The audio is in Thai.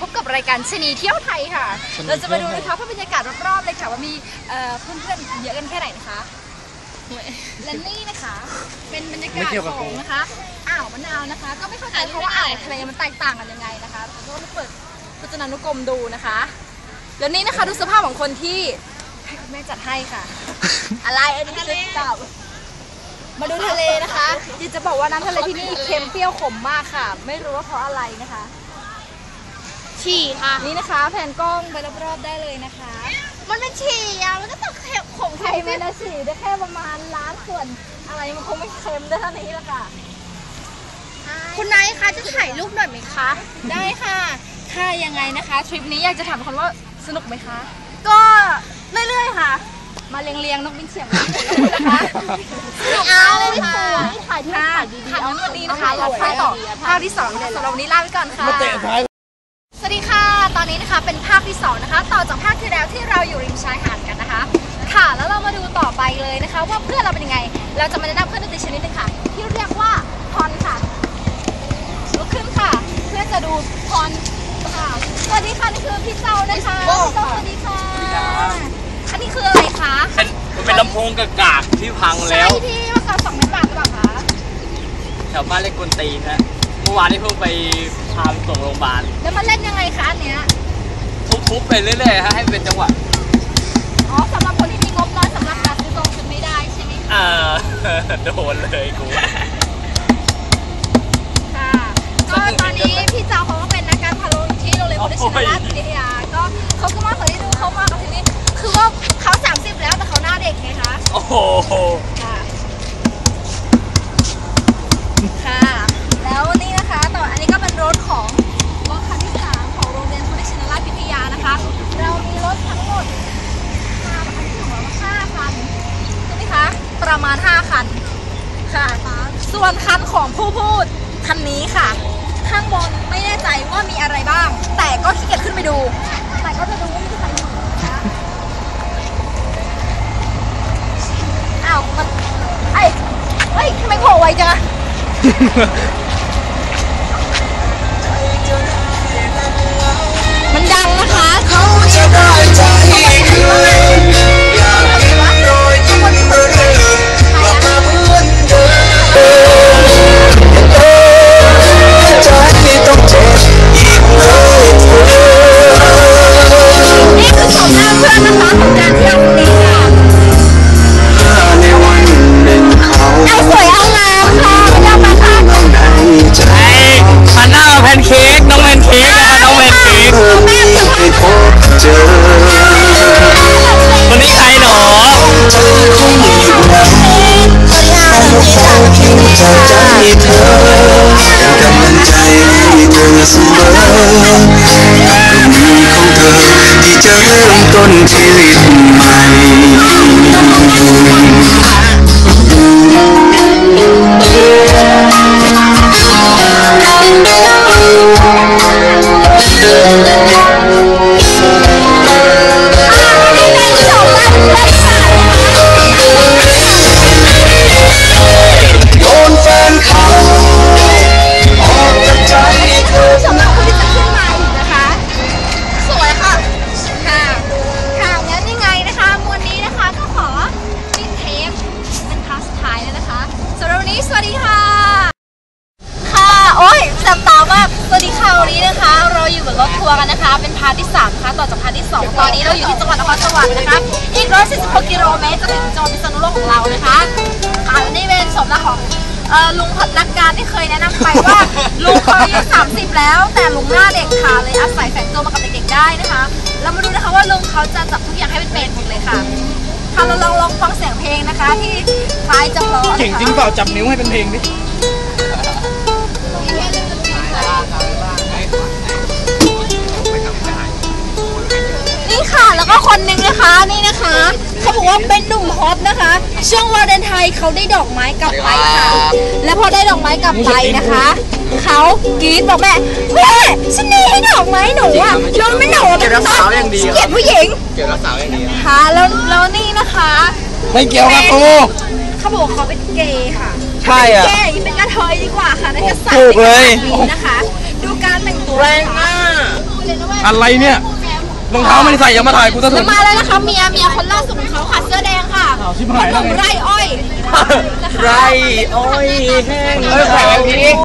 พบกับรายการชะนีเที่ยวไทยค่ะเราจะมาดูนะคะภาพบรรยากาศรอบๆเลยค่ะ ว่ามีเอ่อเพื่อนๆเยอะกันแค่ไหนนะคะและนี่นะคะ เป็นบรรยากาศไม่เที่ยวกับขกูองนะคะอ่าวมะนาวนะคะ ก็ไม่เข้าใจเพราะว่าอ่าวทะเลมันแตกต่างกันยังไงนะคะเราก็มาเปิดพจนานุกรมดูนะคะ แล้วนี่นะคะดูสภาพของคนที่ให้คุณแม่จัดให้ค่ะ อะไรอันนี้ชุดเก่ามาดูทะเลนะคะอยากจะบอกว่าน้ำทะเลที่นี่เค็มเปรี้ยวขมมากค่ะ ไม่รู้ว่าเพราะอะไรนะคะ ฉี่ค่ะ นี่นะคะแผนกล้องไปรอบๆได้เลยนะคะ มันเป็นฉี่อะมันก็ต้องเข็มของไข่แมนาฉีได้แค่ประมาณล้านส่วน อะไรมันคงไม่เค็มได้เท่านี้ละค่ะ คุณนายคะจะถ่ายรูปหน่อยไหมคะ ได้ค่ะถ้ายังไงนะคะทริปนี้อยากจะถามคนว่าสนุกไหมคะ ก็เรื่อยๆค่ะ มาเรียงๆนกบินเฉียงนะคะไม่เอาเลยค่ะถ่ายที่ถ่ายดีๆค่ะงั้นวันนี้นะคะเราไปต่อภาคที่สองนะคะสำหรับวันนี้ลาไปก่อนค่ะ ตอนนี้นะคะเป็นภาคที่2นะคะต่อจากภาคที่แล้วที่เราอยู่ริมชายหาดกันนะคะ ค่ะแล้วเรามาดูต่อไปเลยนะคะ ว่าเพื่อนเราเป็นยังไง เราจะมาแนะนำเพื่อนดนตรีชนิดหนึงค่ะ ที่เรียกว่าพรค่ะลุกขึ้นค่ะ เพื่อจะดูพรค่ะสวัสดีค่ะนี่คือพี่เจ้านะคะพี่เจ้าสวัสดีค่ะอันนี้คืออะไรคะเป็นมันเป็นลำโพงกากากๆที่พังใช่แล้วที่ว่ากับสองเมตรบาทหรือเปล่าคะแถวบ้านเล็กกวนตีนฮะเมื่อวานนี้เพิ่งไปพาไปส่งโรงพยาบาลแล้วมันเล่นยังไงคะอันเนี้ย ทุบๆไปเรื่อยๆฮะให้เป็นจังหวะอ๋อสำหรับคนที่มีงบน้อยสำหรับการซื้อตรงชุดไม่ได้ใช่ไหมคะอ่า โดนเลยกู ค่ะก็ตอนนี้พี่เจ้าเขาก็เป็นนักการพาโลอยู่ที่โรงเรียนพุทธชินราชวิทยาก็เขาก็มาขอที่ดูเขามากับทีนี้คือว่าเขา 30 แล้วแต่เขาหน้าเด็กไงคะ โอ้โห ประมาณ 5 คันค่ะ ส่วนคันของผู้พูดคันนี้ค่ะ ข้างบนไม่แน่ใจว่ามีอะไรบ้าง แต่ก็ขี้เกียจขึ้นไปดู แต่ก็จะดูว่ามีใครอยู่นะคะอ้าวมันไอ้เฮ้ยทำไมโผล่ไวจังอะมันดังนะคะ เขาจะได้ใจคืน จากใจเธอเป็นกำลังใจใสำหรับวันนี้สวัสดีค่ะ ค่ะโอ้ยจับตามากสวัสดีค่ะวันนี้นะคะ เราอยู่บนรถทัวร์กันนะคะ เป็นพาร์ทที่3นะคะต่อจากพาร์ทที่ 2 ตอนนี้เราอยู่ที่จังหวัดนครสวรรค์นะคะอีก146กิโลเมตรจะถึงจังหวัดพิษณุโลกของเรานะคะค่ะและนี่เป็นสมนาของเอ่อลุงพัดนักการที่เคยแนะนำไปว่าลุงเขาอายุ30 แล้ว แต่ลุงหน้าเด็กค่ะเลยอาศัยแฝงตัวมากับเด็กๆได้นะคะ เรามาดูนะคะว่าลุงเขาจะจับทุกอย่างให้เป็นเป็นหมดเลยค่ะค่ะเราลอง นะคะที่คล้ายจะเพราะนะคะเก่งจริงเปล่าจับนิ้วให้เป็นเพลงดินี่ค่ะแล้วก็คนหนึ่งนะคะนี่นะคะ เขาบอกว่าเป็นหนุ่มฮอตนะคะ ช่วงวาเลนไทน์เขาได้ดอกไม้กลับไปค่ะ และพอได้ดอกไม้กลับไปนะคะ เขากรี๊ดบอกแม่แม่ฉันนี่ให้ดอกไม้หนูอะแล้วไม่หนูเป็นต้นเกลียดผู้หญิงเกี่ยวกับสาวอย่างนี้ค่ะแล้วแล้วนี่นะคะ ไม่เกี่ยวกับกูเขาบอกว่าเขาเป็นเกย์ค่ะใช่อะ เกย์เป็นกระเทยดีกว่าค่ะน่าจะใส่ถูกเลยได้ขนาดนี้นะคะ ดูการแต่งตัวแรงมาก อะไรเนี่ยรองเท้าไม่ได้ใส่ยังมาถ่ายกูซะถึงมาแล้วนะคะเมียเมียคนล่าสุดของเขาค่ะเสื้อแดงค่ะอ้าวชิบหายแล้วไงไร่อ้อยไรอ้อยแห้ง เออใส่ไว้พี่